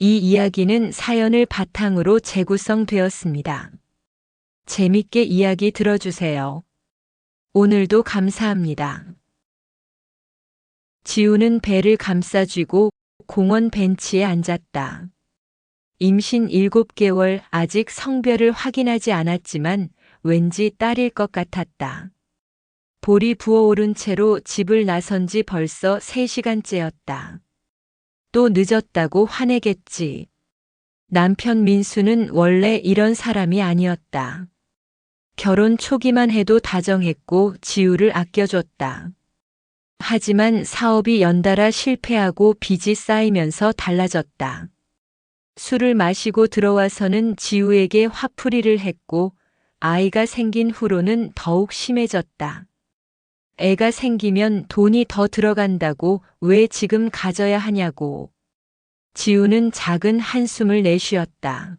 이 이야기는 사연을 바탕으로 재구성되었습니다. 재밌게 이야기 들어주세요. 오늘도 감사합니다. 지우는 배를 감싸쥐고 공원 벤치에 앉았다. 임신 7개월 아직 성별을 확인하지 않았지만 왠지 딸일 것 같았다. 볼이 부어오른 채로 집을 나선 지 벌써 3시간째였다. 또 늦었다고 화내겠지. 남편 민수는 원래 이런 사람이 아니었다. 결혼 초기만 해도 다정했고 지우를 아껴줬다. 하지만 사업이 연달아 실패하고 빚이 쌓이면서 달라졌다. 술을 마시고 들어와서는 지우에게 화풀이를 했고 아이가 생긴 후로는 더욱 심해졌다. 애가 생기면 돈이 더 들어간다고 왜 지금 가져야 하냐고. 지우는 작은 한숨을 내쉬었다.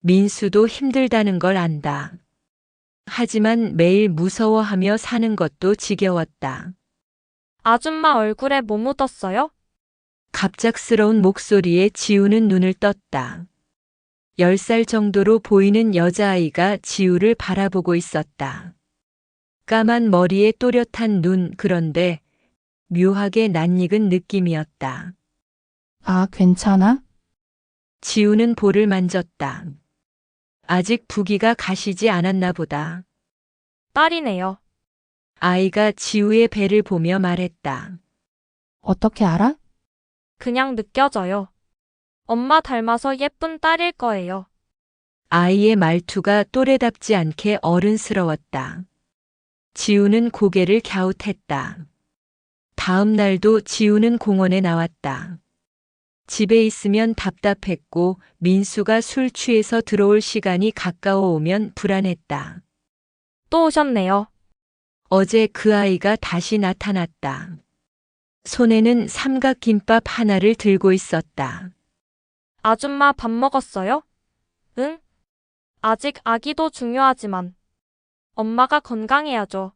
민수도 힘들다는 걸 안다. 하지만 매일 무서워하며 사는 것도 지겨웠다. 아줌마 얼굴에 뭐 묻었어요? 갑작스러운 목소리에 지우는 눈을 떴다. 10살 정도로 보이는 여자아이가 지우를 바라보고 있었다. 까만 머리에 또렷한 눈 그런데 묘하게 낯익은 느낌이었다. 아, 괜찮아? 지우는 볼을 만졌다. 아직 부기가 가시지 않았나 보다. 딸이네요. 아이가 지우의 배를 보며 말했다. 어떻게 알아? 그냥 느껴져요. 엄마 닮아서 예쁜 딸일 거예요. 아이의 말투가 또래답지 않게 어른스러웠다. 지우는 고개를 갸웃했다. 다음 날도 지우는 공원에 나왔다. 집에 있으면 답답했고 민수가 술 취해서 들어올 시간이 가까워 오면 불안했다. 또 오셨네요. 어제 그 아이가 다시 나타났다. 손에는 삼각김밥 하나를 들고 있었다. 아줌마 밥 먹었어요? 응? 아직 아기도 중요하지만 엄마가 건강해야죠.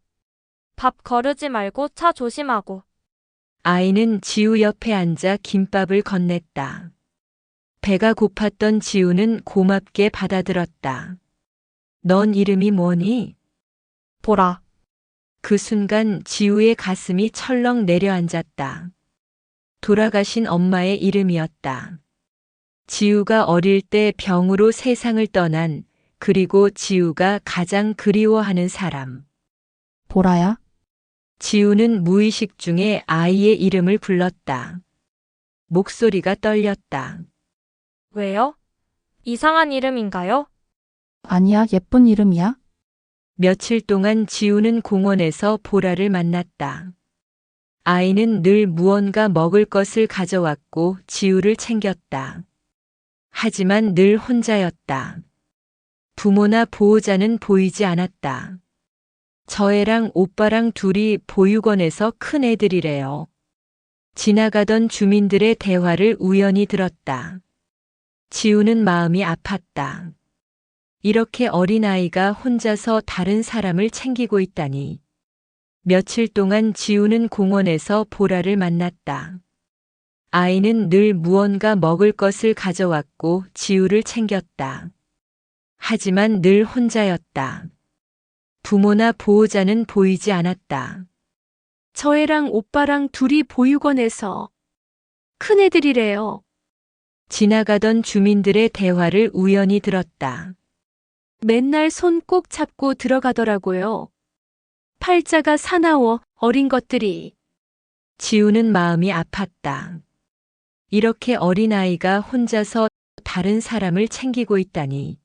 밥 거르지 말고 차 조심하고. 아이는 지우 옆에 앉아 김밥을 건넸다. 배가 고팠던 지우는 고맙게 받아들었다. 넌 이름이 뭐니? 보라. 그 순간 지우의 가슴이 철렁 내려앉았다. 돌아가신 엄마의 이름이었다. 지우가 어릴 때 병으로 세상을 떠난 그리고 지우가 가장 그리워하는 사람. 보라야? 지우는 무의식 중에 아이의 이름을 불렀다. 목소리가 떨렸다. 왜요? 이상한 이름인가요? 아니야, 예쁜 이름이야. 며칠 동안 지우는 공원에서 보라를 만났다. 아이는 늘 무언가 먹을 것을 가져왔고 지우를 챙겼다. 하지만 늘 혼자였다. 부모나 보호자는 보이지 않았다. 저 애랑 오빠랑 둘이 보육원에서 큰 애들이래요. 지나가던 주민들의 대화를 우연히 들었다. 지우는 마음이 아팠다. 이렇게 어린아이가 혼자서 다른 사람을 챙기고 있다니. 며칠 동안 지우는 공원에서 보라를 만났다. 아이는 늘 무언가 먹을 것을 가져왔고 지우를 챙겼다. 하지만 늘 혼자였다. 부모나 보호자는 보이지 않았다. 저 애랑 오빠랑 둘이 보육원에서 큰애들이래요. 지나가던 주민들의 대화를 우연히 들었다. 맨날 손 꼭 잡고 들어가더라고요. 팔자가 사나워 어린 것들이. 지우는 마음이 아팠다. 이렇게 어린아이가 혼자서 다른 사람을 챙기고 있다니.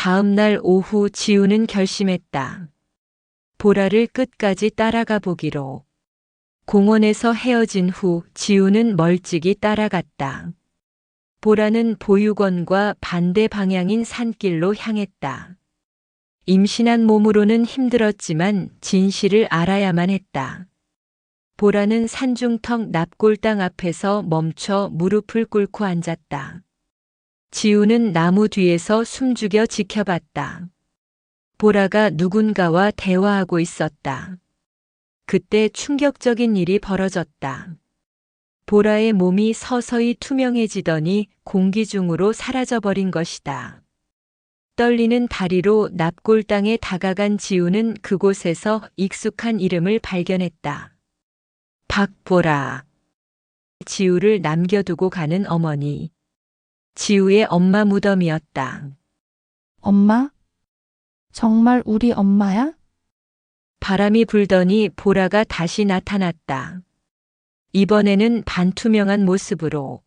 다음 날 오후 지우는 결심했다. 보라를 끝까지 따라가 보기로. 공원에서 헤어진 후 지우는 멀찍이 따라갔다. 보라는 보육원과 반대 방향인 산길로 향했다. 임신한 몸으로는 힘들었지만 진실을 알아야만 했다. 보라는 산중턱 납골당 앞에서 멈춰 무릎을 꿇고 앉았다. 지우는 나무 뒤에서 숨죽여 지켜봤다. 보라가 누군가와 대화하고 있었다. 그때 충격적인 일이 벌어졌다. 보라의 몸이 서서히 투명해지더니 공기 중으로 사라져버린 것이다. 떨리는 다리로 납골 땅에 다가간 지우는 그곳에서 익숙한 이름을 발견했다. 박보라. 지우를 남겨두고 가는 어머니. 지우의 엄마 무덤이었다. 엄마? 정말 우리 엄마야? 바람이 불더니 보라가 다시 나타났다. 이번에는 반투명한 모습으로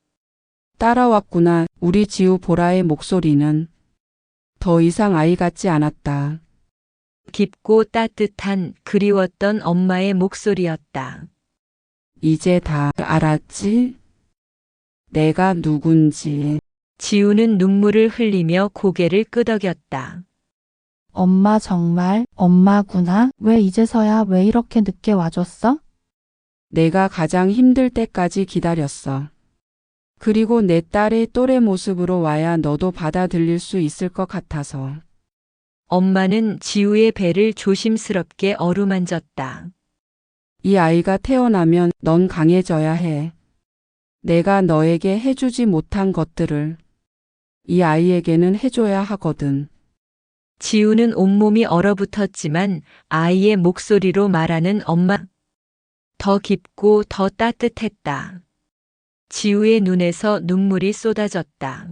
따라왔구나. 우리 지우 보라의 목소리는 더 이상 아이 같지 않았다. 깊고 따뜻한 그리웠던 엄마의 목소리였다. 이제 다 알았지? 내가 누군지. 지우는 눈물을 흘리며 고개를 끄덕였다. 엄마 정말 엄마구나. 왜 이제서야 왜 이렇게 늦게 와줬어? 내가 가장 힘들 때까지 기다렸어. 그리고 내 딸의 또래 모습으로 와야 너도 받아들일 수 있을 것 같아서. 엄마는 지우의 배를 조심스럽게 어루만졌다. 이 아이가 태어나면 넌 강해져야 해. 내가 너에게 해주지 못한 것들을 이 아이에게는 해줘야 하거든. 지우는 온몸이 얼어붙었지만 아이의 목소리로 말하는 엄마. 더 깊고 더 따뜻했다. 지우의 눈에서 눈물이 쏟아졌다.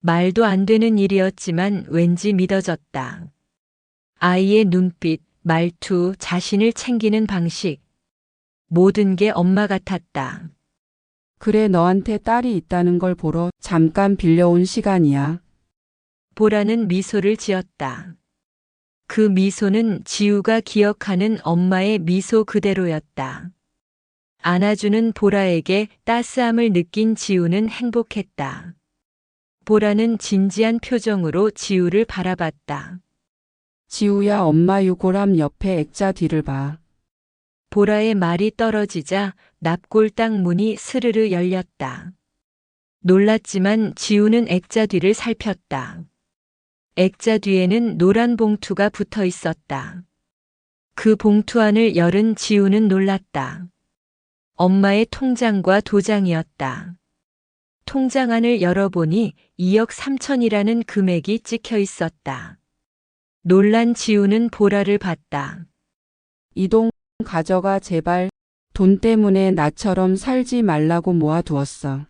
말도 안 되는 일이었지만 왠지 믿어졌다. 아이의 눈빛, 말투, 자신을 챙기는 방식. 모든 게 엄마 같았다. 그래 너한테 딸이 있다는 걸 보러 잠깐 빌려온 시간이야. 보라는 미소를 지었다. 그 미소는 지우가 기억하는 엄마의 미소 그대로였다. 안아주는 보라에게 따스함을 느낀 지우는 행복했다. 보라는 진지한 표정으로 지우를 바라봤다. 지우야 엄마 유골함 옆에 액자 뒤를 봐. 보라의 말이 떨어지자 납골당 문이 스르르 열렸다. 놀랐지만 지우는 액자 뒤를 살폈다. 액자 뒤에는 노란 봉투가 붙어 있었다. 그 봉투 안을 열은 지우는 놀랐다. 엄마의 통장과 도장이었다. 통장 안을 열어보니 2억 3천이라는 금액이 찍혀 있었다. 놀란 지우는 보라를 봤다. 이돈 가져가 제발. 돈 때문에 나처럼 살지 말라고 모아두었어.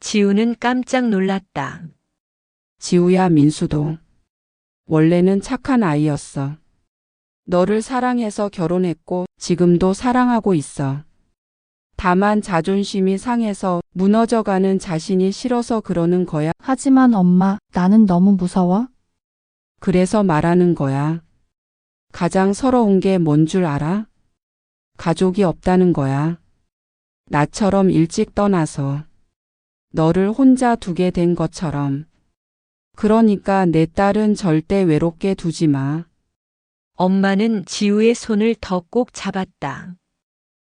지우는 깜짝 놀랐다. 지우야 민수도. 원래는 착한 아이였어. 너를 사랑해서 결혼했고 지금도 사랑하고 있어. 다만 자존심이 상해서 무너져가는 자신이 싫어서 그러는 거야. 하지만 엄마, 나는 너무 무서워. 그래서 말하는 거야. 가장 서러운 게 뭔 줄 알아? 가족이 없다는 거야. 나처럼 일찍 떠나서 너를 혼자 두게 된 것처럼. 그러니까 내 딸은 절대 외롭게 두지 마. 엄마는 지우의 손을 더 꼭 잡았다.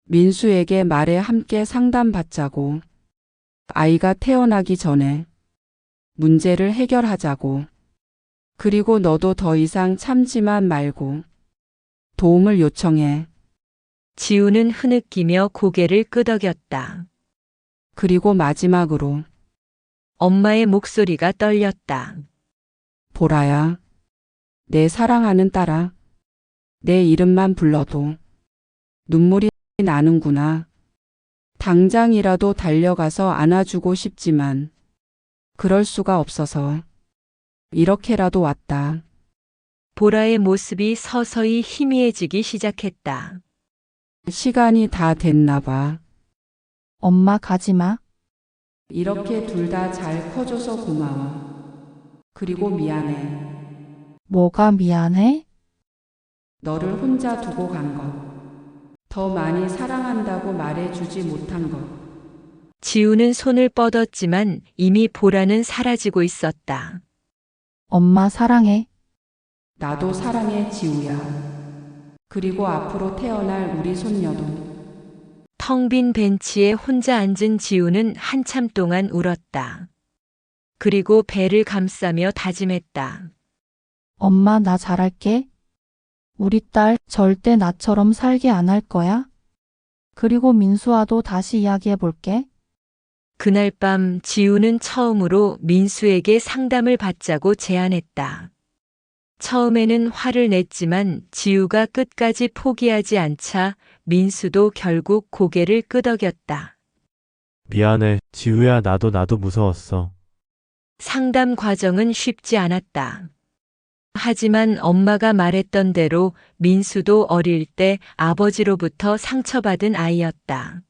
민수에게 말해 함께 상담받자고. 아이가 태어나기 전에 문제를 해결하자고. 그리고 너도 더 이상 참지만 말고 도움을 요청해. 지우는 흐느끼며 고개를 끄덕였다. 그리고 마지막으로 엄마의 목소리가 떨렸다. 보라야. 내 사랑하는 딸아. 내 이름만 불러도 눈물이 나는구나. 당장이라도 달려가서 안아주고 싶지만 그럴 수가 없어서 이렇게라도 왔다. 보라의 모습이 서서히 희미해지기 시작했다. 시간이 다 됐나 봐. 엄마 가지 마. 이렇게 둘 다 잘 커줘서 고마워. 그리고 미안해. 뭐가 미안해? 너를 혼자 두고 간 것. 더 많이 사랑한다고 말해주지 못한 것. 지우는 손을 뻗었지만 이미 보라는 사라지고 있었다. 엄마 사랑해. 나도 사랑해 지우야. 그리고 앞으로 태어날 우리 손녀도. 텅 빈 벤치에 혼자 앉은 지우는 한참 동안 울었다. 그리고 배를 감싸며 다짐했다. 엄마 나 잘할게. 우리 딸 절대 나처럼 살게 안 할 거야. 그리고 민수와도 다시 이야기해 볼게. 그날 밤 지우는 처음으로 민수에게 상담을 받자고 제안했다. 처음에는 화를 냈지만 지우가 끝까지 포기하지 않자 민수도 결국 고개를 끄덕였다. 미안해. 지우야, 나도 나도 무서웠어. 상담 과정은 쉽지 않았다. 하지만 엄마가 말했던 대로 민수도 어릴 때 아버지로부터 상처받은 아이였다.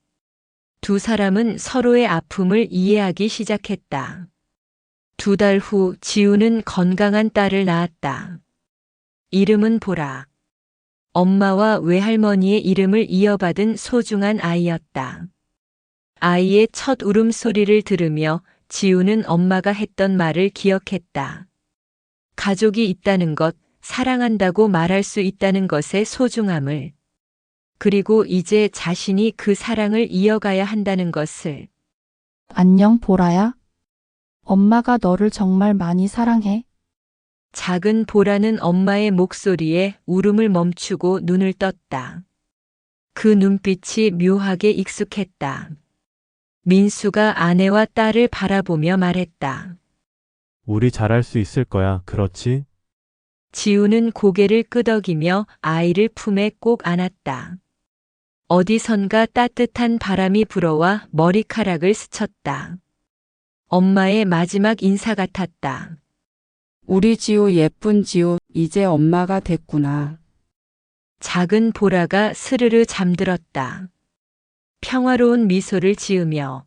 두 사람은 서로의 아픔을 이해하기 시작했다. 두 달 후 지우는 건강한 딸을 낳았다. 이름은 보라. 엄마와 외할머니의 이름을 이어받은 소중한 아이였다. 아이의 첫 울음소리를 들으며 지우는 엄마가 했던 말을 기억했다. 가족이 있다는 것, 사랑한다고 말할 수 있다는 것의 소중함을, 그리고 이제 자신이 그 사랑을 이어가야 한다는 것을, 안녕, 보라야. 엄마가 너를 정말 많이 사랑해. 작은 보라는 엄마의 목소리에 울음을 멈추고 눈을 떴다. 그 눈빛이 묘하게 익숙했다. 민수가 아내와 딸을 바라보며 말했다. 우리 잘할 수 있을 거야. 그렇지? 지우는 고개를 끄덕이며 아이를 품에 꼭 안았다. 어디선가 따뜻한 바람이 불어와 머리카락을 스쳤다. 엄마의 마지막 인사 같았다. 우리 지우 예쁜 지우 이제 엄마가 됐구나. 작은 보라가 스르르 잠들었다. 평화로운 미소를 지으며